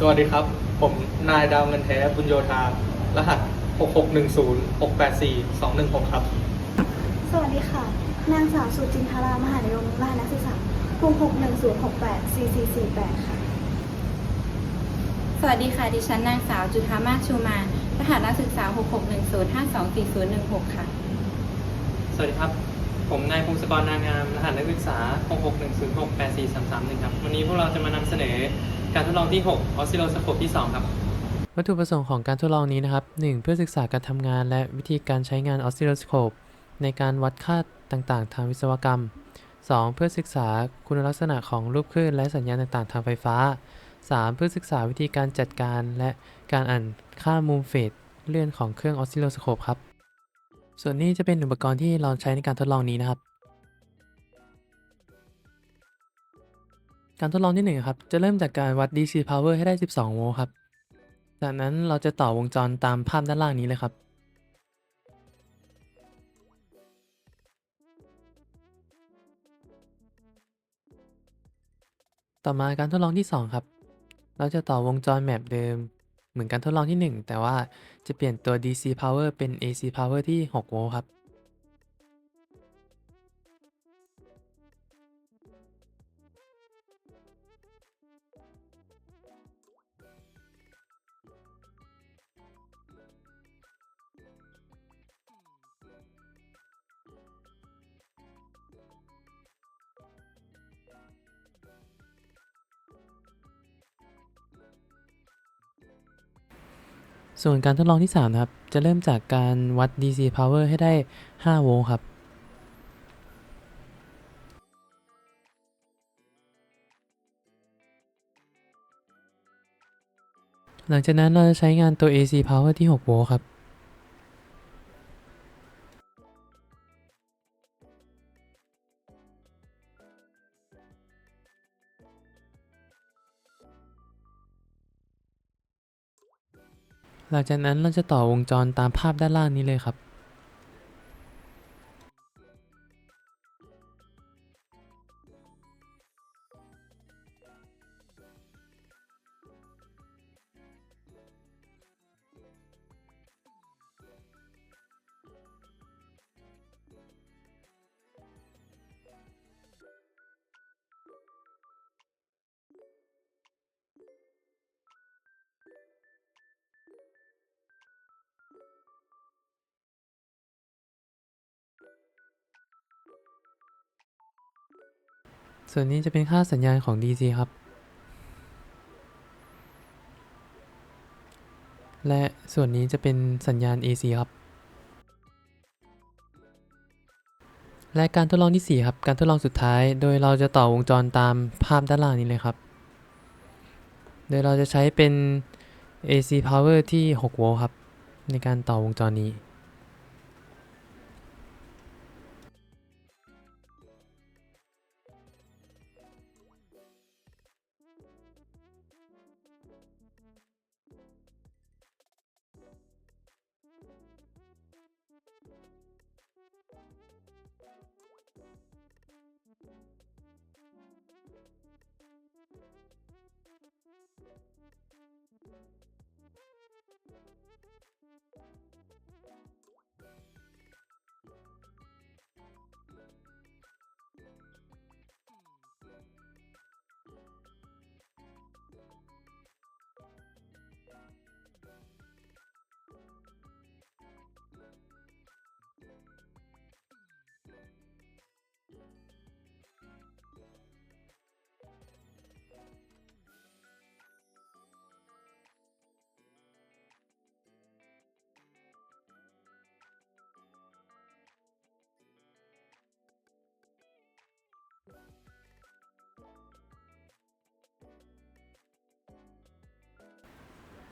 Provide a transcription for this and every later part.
สวัสดีครับ ผมนายดาวเงินแท้บุญโยธา รหัส 6610 684 216 ครับ สวัสดีค่ะ นางสาวสุจินทรามหานายมรหัสนักศึกษาภูมิ61068 4448 ค่ะ สวัสดีค่ะ ดิฉันนางสาวจุธามาศชูมานรหัสนักศึกษา 6610524016 ค่ะ สวัสดีครับ ผมนายพงศกรนางงาม รหัสนักศึกษา 6610 684 331 ครับ วันนี้พวกเราจะมานำเสนอ การทดลองที่ 6 ออสซิโลสโคปที่ 2 ครับ วัตถุประสงค์ของการทดลองนี้นะครับ 1. เพื่อศึกษาการทำงานและวิธีการใช้งานออสซิโลสโคปในการวัดค่าต่างๆ ทางวิศวกรรม 2. เพื่อศึกษาคุณลักษณะของรูปคลื่นและสัญญาณต่างๆ ทางไฟฟ้า 3. เพื่อศึกษาวิธีการจัดการและการอ่านค่ามุมเฟสเลื่อนของเครื่องออสซิโลสโคปครับ ส่วนนี้จะเป็นอุปกรณ์ที่เราใช้ในการทดลองนี้นะครับ การทดลองที่หนึ่งครับ จะเริ่มจากการวัด DC power ให้ได้ 12 โวลต์ครับ จากนั้นเราจะต่อวงจรตามภาพด้านล่างนี้เลยครับ ต่อมาการทดลองที่ 2 ครับ เราจะต่อวงจรแบบเดิม เหมือนการทดลองที่ 1 แต่ว่าจะเปลี่ยนตัว DC power เป็น AC power ที่ 6 โวลต์ครับ ส่วนการทดลองที่ 3 นะครับ จะเริ่มจากการวัด DC power ให้ได้ 5 โวลต์ครับ หลังจากนั้นเราจะใช้งานตัว AC power ที่ 6 โวลต์ครับ หลังจากนั้นเราจะต่อวงจรตามภาพด้านล่างนี้เลยครับ ส่วนนี้จะเป็นค่าสัญญาณของ DC ครับ และส่วนนี้จะเป็นสัญญาณ AC ครับ และการทดลองที่ 4 ครับ การทดลองสุดท้าย โดยเราจะต่อวงจรตามภาพด้านล่างนี้เลยครับ โดยเราจะใช้เป็น AC power ที่ 6 โวลต์ครับ ในการต่อวงจรนี้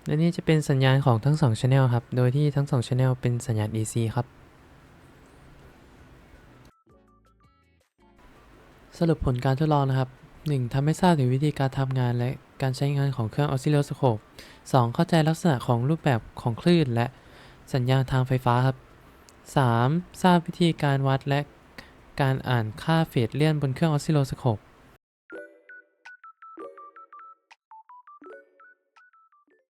และนี่จะเป็นสัญญาณของทั้ง2 Channel ครับ โดยที่ทั้ง2 Channel เป็นสัญญาณ AC ครับ สรุปผลการทดลองนะครับ 1. ทำให้ทราบถึงวิธีการทำงานและการใช้งานของเครื่องออสซิลโลสโคป 2. เข้าใจลักษณะของรูปแบบของคลื่นและสัญญาณทางไฟฟ้าครับ 3. ทราบวิธีการวัดและการอ่านค่าเฟสเลื่อนบนเครื่องออสซิลโลสโคป